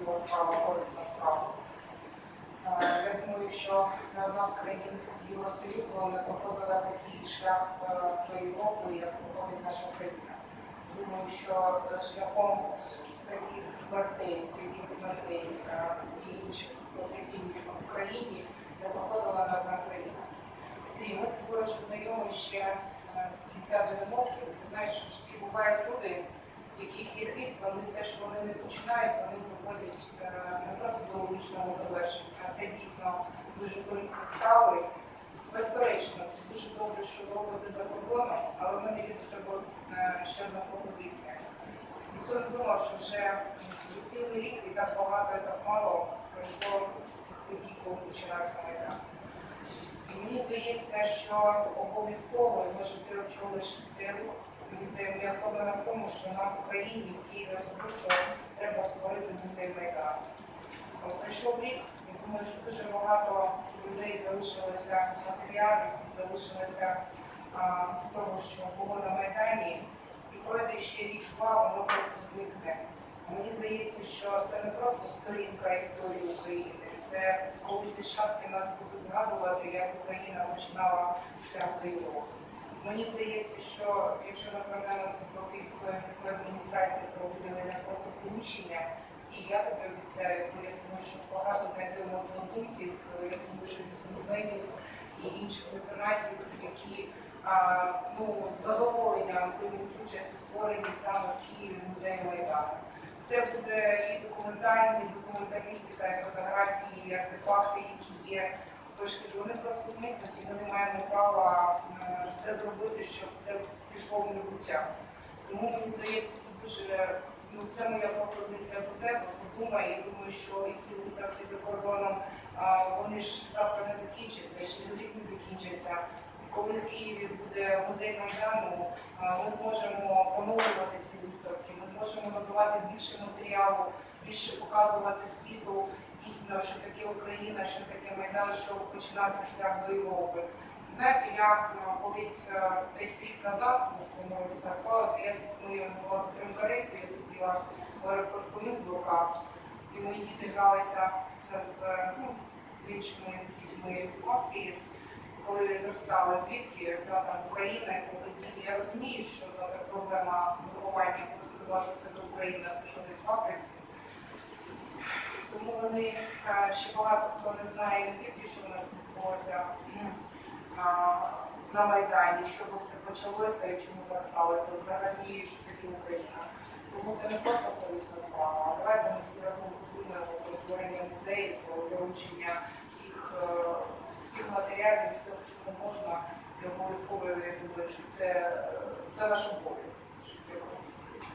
важлива справа, корисна справа. Е, Я думаю, що не одна з країн Євросоюзу не проходила такий шлях е, до Європи, як проходить наша країна. Думаю, що е, шляхом таких смертей, стрілких смертей і інших професійних в Україні не проходила не одна країна. Ми з тобою знайомі ще з кінця 90-х. Ти знаєш, що в житті бувають люди, яких вони все, що вони не починають, вони доходять е, не просто до логічного завершення, а це дійсно дуже корисні справи. Безперечно, це дуже добре, що ви за кордоном, але в мене до тебе е, ще одна пропозиція. Ніхто не думав, що вже, цілий рік і так багато, і так мало пройшло з тих коли почалася майдан. Мені здається, що обов'язково, може ти очолиш цей рух, здається, я впевнена в тому, що нам в Україні, в Києві особисто треба створити музей Майдану. Прийшов рік, я думаю, що дуже багато людей залишилося матеріалів, залишилося а, з того, що було на Майдані, і пройде ще рік-два, воно просто зникне. Мені здається, що це не просто сторінка історії України, це коли шапки нас будуть згадувати, як Україна починала шлях до Європи. Мені здається, що якщо ми звернемося до Київської міської адміністрації про виділення просто приміщення, і я тобі обіцяю, думаю, що багато знайдемо однодумців, я думаю, що бізнесменів і інших меценатів, які а, ну, з задоволенням приймуть участь у створенні саме в Києві музею Майдану. Це буде і документальний, і документалістика, і фотографії, і артефакти, які є. Тож кажу, вони просто зникнуть, і ми не маємо права е, це зробити, щоб це пішло в небуття. Тому мені здається, це дуже ну це моя пропозиція до тебе. Подумай, я думаю, що і ці виставки за кордоном вони ж завтра не закінчаться, ще через рік не закінчаться. Коли в Києві буде музей Майдану, ми зможемо оновлювати ці виставки, ми зможемо надавати більше матеріалу, більше показувати світу дійсно, що таке Україна, що таке Майдан, що починався шлях до Європи. Знаєте, я ну, колись е, десь рік назад, ну, тому році так я була в Кримкаресі, я сиділа в аеропорту Інсбрука, і мої діти гралися з, е, ну, з іншими дітьми в Австрії, коли записали звідки да, там Україна, коли діти, я розумію, що така проблема виховання, коли сказала, що це до Україна, це що десь в Африці. Тому вони е, ще багато хто не знає не тільки, що в нас відбулося на Майдані, що все почалося і чому так сталося, взагалі, що таке Україна. Тому це не просто корисна справа. А давайте ми всі разом подумаємо про створення музею, про залучення всіх, е, всіх матеріалів, всього, чого можна, і обов'язково я думаю, що це, е, це наш обов'язок.